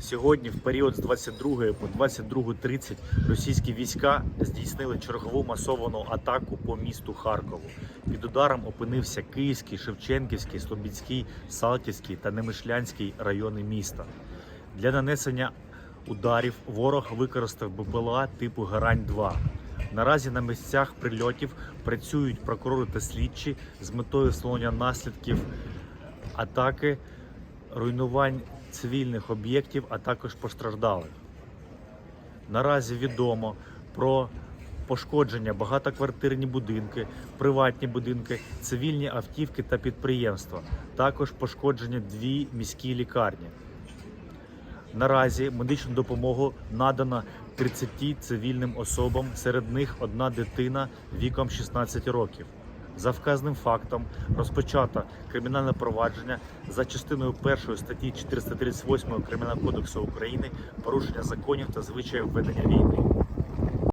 Сьогодні, в період з 22 по 22.30, російські війська здійснили чергову масовану атаку по місту Харкову. Під ударом опинився Київський, Шевченківський, Слобідський, Салтівський та Немишлянський райони міста. Для нанесення ударів ворог використав БПЛА типу Гарань-2. Наразі на місцях прильотів працюють прокурори та слідчі з метою встановлення наслідків атаки, руйнувань цивільних об'єктів, а також постраждалих. Наразі відомо про пошкодження багатоквартирні будинки, приватні будинки, цивільні автівки та підприємства. Також пошкодження дві міські лікарні. Наразі медичну допомогу надано 30 цивільним особам, серед них одна дитина віком 16 років. За вказаним фактом розпочато кримінальне провадження за частиною 1 статті 438 Кримінального кодексу України порушення законів та звичаїв ведення війни.